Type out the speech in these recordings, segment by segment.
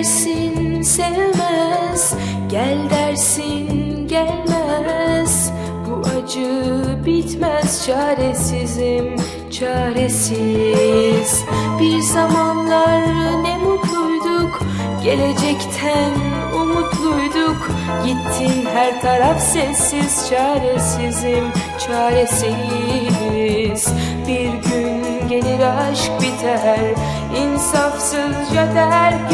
dersin sevmez Gel dersin gelmez. Bu acı bitmez çaresizim çaresiz. Bir zamanlar ne mutluyduk Gelecekten umutluyduk. Gittin her taraf sessiz Çaresizim çaresiz. Bir gün gelir aşk biter insafsızca terk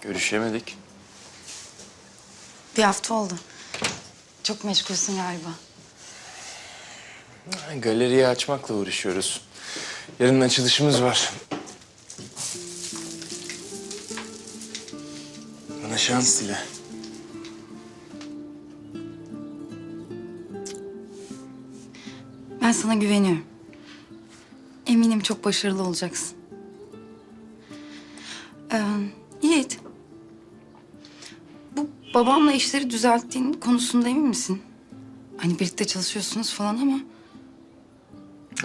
Görüşemedik. Bir hafta oldu. Çok meşgulsün galiba. Galeriyi açmakla uğraşıyoruz. Yarın açılışımız var. Bana şans dile. Ben sana güveniyorum. Eminim çok başarılı olacaksın. Ee, Yiğit. Babamla işleri düzelttiğin konusunda emin misin? Hani birlikte çalışıyorsunuz falan ama...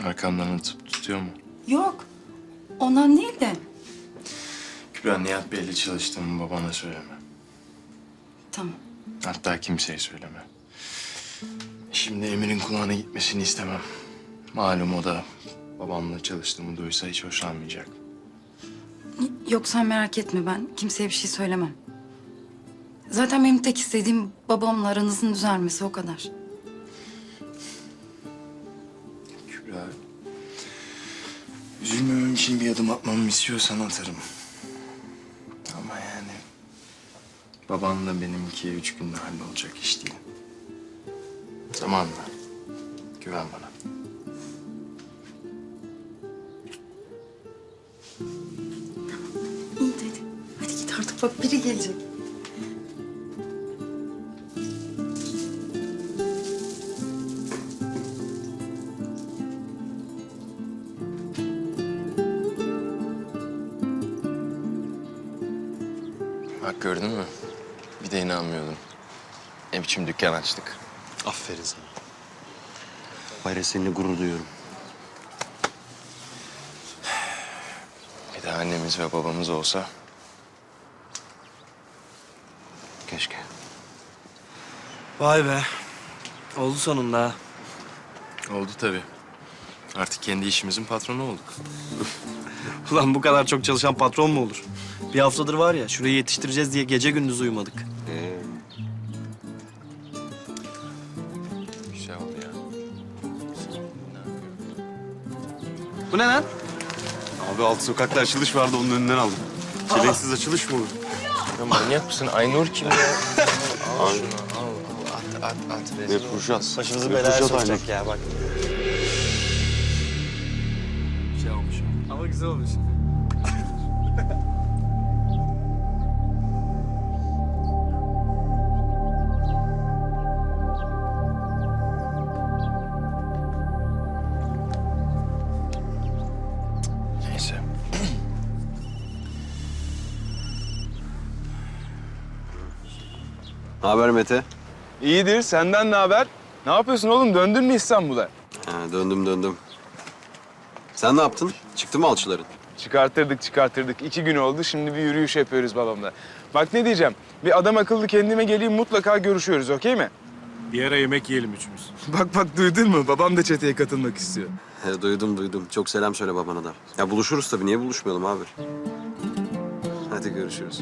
Arkamdan atıp tutuyor mu? Yok. Ondan değil de. Kübra Nihat Bey'le çalıştığımı babana söyleme. Tamam. Hatta kimseye söyleme. Şimdi Emir'in kulağına gitmesini istemem. Malum o da babamla çalıştığımı duysa hiç hoşlanmayacak. Yok sen merak etme ben kimseye bir şey söylemem. Zaten benim tek istediğim babamla aranızın düzelmesi o kadar. Kübra... Üzülmemem için bir adım atmamı istiyorsan atarım. Ama yani... Babanla benimki üç günde hallolacak iş değil. Zamanla. Güven bana. İyi dedi. Hadi git artık bak biri gelecek. Bak gördün mü? Bir de inanmıyordum. Ne biçim dükkan açtık. Aferin sana. Bayra seninle gurur duyuyorum. Bir de annemiz ve babamız olsa Keşke. Vay be. Oldu sonunda. oldu tabii. Artık kendi işimizin patronu olduk. Ulan bu kadar çok çalışan patron mu olur? Bir haftadır var ya şurayı yetiştireceğiz diye gece gündüz uyumadık. Ee, Güzel oldu ya. Bu ne lan? abi alt sokakta açılış vardı onun önünden aldım. Çelenksiz açılış mı olur? Ya manyak mısın? Aynur kim ya? al şunu al. al. At at at. Rezil Ve ol. Başımızı belaya sokacak ya bak. Şey olmuş. Ama güzel olmuş. Ne haber Mete? İyidir. Senden ne haber? Ne yapıyorsun oğlum? Döndün mü İstanbul'a? Ha, döndüm döndüm. Sen ne yaptın? Çıktı mı alçıların? Çıkartırdık çıkartırdık. İki gün oldu. Şimdi bir yürüyüş yapıyoruz babamla. Bak ne diyeceğim. Bir adam akıllı kendime geleyim mutlaka görüşüyoruz okey mi? Bir ara yemek yiyelim üçümüz. Bak bak duydun mu? Babam da çeteye katılmak istiyor. He, duydum duydum. Çok selam söyle babana da. Ya buluşuruz tabii. Niye buluşmayalım abi? Hadi görüşürüz.